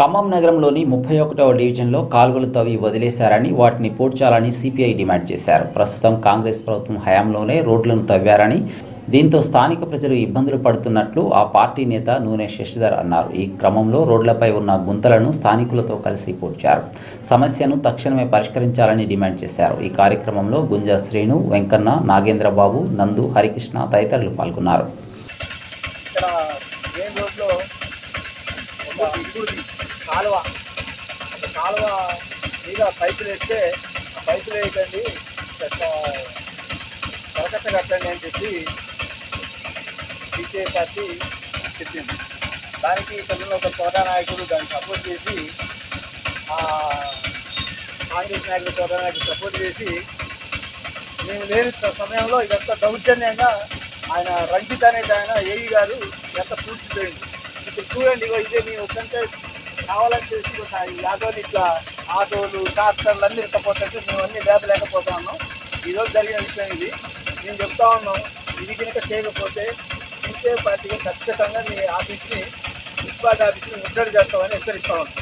ఖమ్మం నగరంలోని ముప్పై ఒకటవ డివిజన్లో కాలువలు తవ్వి వదిలేశారని వాటిని పూడ్చాలని సిపిఐ డిమాండ్ చేశారు. ప్రస్తుతం కాంగ్రెస్ ప్రభుత్వం హయాంలోనే రోడ్లను తవ్వారని దీంతో స్థానిక ప్రజలు ఇబ్బందులు పడుతున్నట్లు ఆ పార్టీ నేత నూనె శశిధర్ అన్నారు. ఈ క్రమంలో రోడ్లపై ఉన్న గుంతలను స్థానికులతో కలిసి పూడ్చారు. సమస్యను తక్షణమే పరిష్కరించాలని డిమాండ్ చేశారు. ఈ కార్యక్రమంలో గుంజా శ్రీను వెంకన్న నాగేంద్రబాబు నందు హరికృష్ణ తదితరులు పాల్గొన్నారు. కాలువ. ఒక కాలువ మీద పైపులు వేస్తే ఆ పైపులు వేయకండి కరకట్ట కట్టండి అని చెప్పి సిపిఐ పార్టీ చెప్పింది. దానికి ఇక్కడ ఒక తోటా నాయకుడు దాన్ని సపోర్ట్ చేసి కాంగ్రెస్ నాయకుడు తోటా నాయకుడు సపోర్ట్ చేసి మేము లేని సమయంలో ఇదంతా దౌర్జన్యంగా ఆయన రంజిత్ అనేది ఆయన ఏఈ గారు ఎంత పూడ్చిపోయింది. ఇప్పుడు చూడండి ఇగో ఇదే మీ ఒకంటే కావాలని చేసుకుంటాయి ఆటోలు ఇట్లా ఆటోలు ట్రాక్టర్లు అన్నీ ఇట్టపోతుంటే మేము అన్నీ లేపలేకపోతా ఉన్నాం ఈరోజు జరిగిన విషయం ఇది. మేము చెప్తా ఉన్నాం ఇది కనుక చేయకపోతే సీపీఐ పార్టీగా ఖచ్చితంగా మీ ఆఫీస్ని మున్సిపాలిటీ ఆఫీస్ని ముట్టడి చేస్తామని హెచ్చరిస్తా ఉన్నాం